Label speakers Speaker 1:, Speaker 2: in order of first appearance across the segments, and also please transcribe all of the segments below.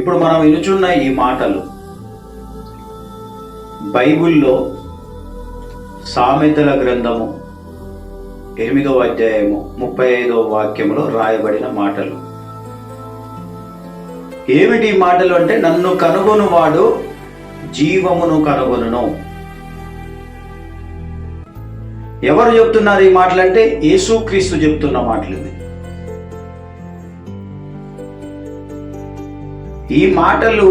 Speaker 1: ఇప్పుడు మనం వినుచున్న ఈ మాటలు బైబిల్లో సామెతల గ్రంథము ఎనిమిదవ అధ్యాయము ముప్పై ఐదవ వాక్యములో రాయబడిన మాటలు. ఏమిటి ఈ మాటలు అంటే నన్ను కనుగొనువాడు జీవమును కనుగొనును. ఎవరు చెప్తున్నారు ఈ మాటలు అంటే యేసుక్రీస్తు చెప్తున్న మాటలు ఇది ఈ మాటలు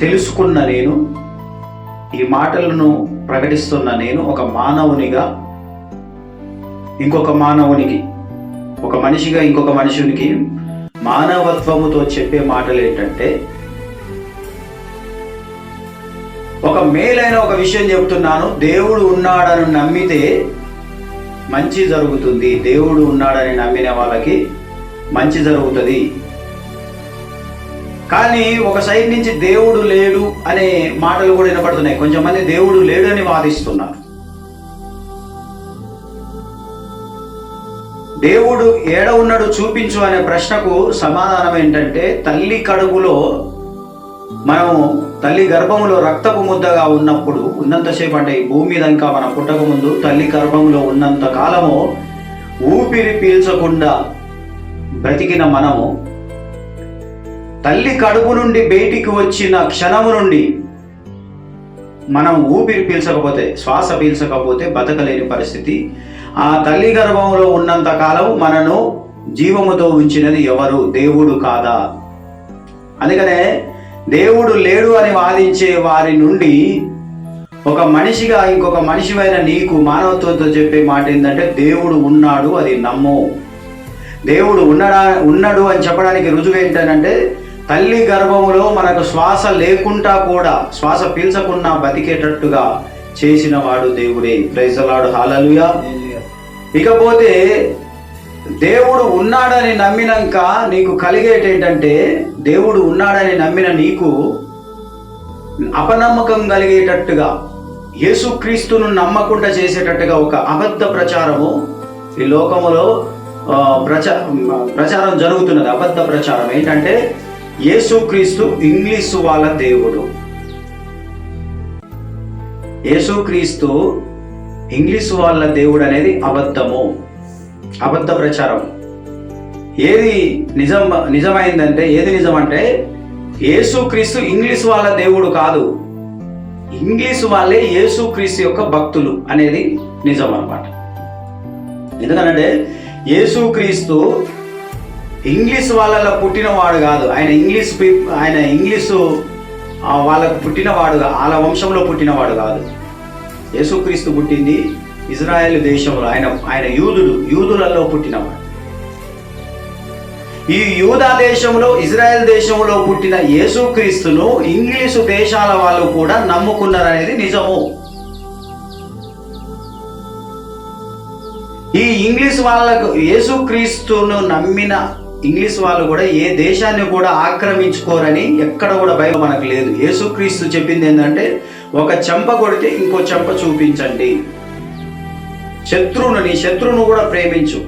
Speaker 1: తెలుసుకున్న నేను ఈ మాటలను ప్రకటిస్తున్న నేను ఒక మానవునిగా ఇంకొక మానవునికి ఒక మనిషిగా ఇంకొక మనుషునికి మానవత్వముతో చెప్పే మాటలు ఏంటంటే ఒక మేలైన ఒక విషయం చెప్తున్నాను దేవుడు ఉన్నాడని నమ్మితే మంచి జరుగుతుంది. దేవుడు ఉన్నాడని నమ్మిన వాళ్ళకి మంచి జరుగుతుంది. కానీ ఒక సైడ్ నుంచి దేవుడు లేడు అనే మాటలు కూడా వినపడుతున్నాయి. కొంచెం మంది దేవుడు లేడు అని వాదిస్తున్నారు. దేవుడు ఏడ ఉన్నాడు చూపించు అనే ప్రశ్నకు సమాధానం ఏంటంటే తల్లి కడుపులో మనము తల్లి గర్భములో రక్తపు ముద్దగా ఉన్నప్పుడు ఉన్నంతసేపు అంటే ఈ భూమి మీద ఇంకా మనం పుట్టక ముందు తల్లి గర్భంలో ఉన్నంత కాలము ఊపిరి పీల్చకుండా బ్రతికిన మనము తల్లి కడుపు నుండి బయటికి వచ్చిన క్షణము నుండి మనం ఊపిరి పీల్చకపోతే శ్వాస పీల్చకపోతే బతకలేని పరిస్థితి. ఆ తల్లి గర్భంలో ఉన్నంత కాలం మనను జీవముతో ఉంచినది ఎవరు? దేవుడు కాదా? అందుకనే దేవుడు లేడు అని వాదించే వారి నుండి ఒక మనిషిగా ఇంకొక మనిషివైన నీకు మానవత్వంతో చెప్పే మాట ఏంటంటే దేవుడు ఉన్నాడు అది నమ్ము. దేవుడు ఉన్నడా ఉన్నాడు అని చెప్పడానికి రుజువు ఏంటంటే తల్లి గర్భములో మనకు శ్వాస లేకుండా కూడా శ్వాస పీల్చకుండా బతికేటట్టుగా చేసిన వాడు దేవుడే. ప్రైజలాడు హాలలుయా ఇకపోతే దేవుడు ఉన్నాడని నమ్మినాక నీకు కలిగేటి ఏంటంటే దేవుడు ఉన్నాడని నమ్మిన నీకు అపనమ్మకం కలిగేటట్టుగా యేసుక్రీస్తును నమ్మకుండా చేసేటట్టుగా ఒక అబద్ధ ప్రచారము ఈ లోకములో ప్రచా ప్రచారం జరుగుతున్నది. అబద్ధ ప్రచారం. ఏంటంటే యేసుక్రీస్తు ఇంగ్లీషు వాళ్ళ దేవుడు. యేసుక్రీస్తు ఇంగ్లీషు వాళ్ళ దేవుడు అనేది అబద్ధము. అబద్ధ ప్రచారం. ఏది నిజం నిజమైందంటే ఏది నిజం అంటే యేసుక్రీస్తు ఇంగ్లీష్ వాళ్ళ దేవుడు కాదు. ఇంగ్లీష్ వాళ్ళే యేసుక్రీస్తు యొక్క భక్తులు అనేది నిజం అన్నమాట ఎందుకంటే యేసుక్రీస్తు ఇంగ్లీష్ వాళ్ళలో పుట్టినవాడు కాదు. ఆయన ఇంగ్లీష్ పీప్ ఆయన ఇంగ్లీషు వాళ్ళకు పుట్టినవాడు వాళ్ళ వంశంలో పుట్టినవాడు కాదు. యేసుక్రీస్తు పుట్టింది ఇజ్రాయెల్ దేశంలో. ఆయన ఆయన యూదుడు యూదులలో పుట్టినవాడు. ఈ యూదా దేశంలో ఇజ్రాయెల్ దేశంలో పుట్టిన యేసుక్రీస్తును ఇంగ్లీషు దేశాల వాళ్ళు కూడా నమ్ముకున్నారనేది నిజము. ఈ ఇంగ్లీష్ వాళ్ళకు యేసుక్రీస్తును నమ్మిన ఇంగ్లీష్ వాళ్ళు కూడా ఏ దేశాన్ని కూడా ఆక్రమించుకోరని ఎక్కడ కూడా భయం మనకు లేదు. యేసుక్రీస్తు చెప్పింది ఏంటంటే ఒక చెంప కొడితే ఇంకో చెంప చూపించండి. శత్రువును నీ శత్రువును కూడా ప్రేమించు.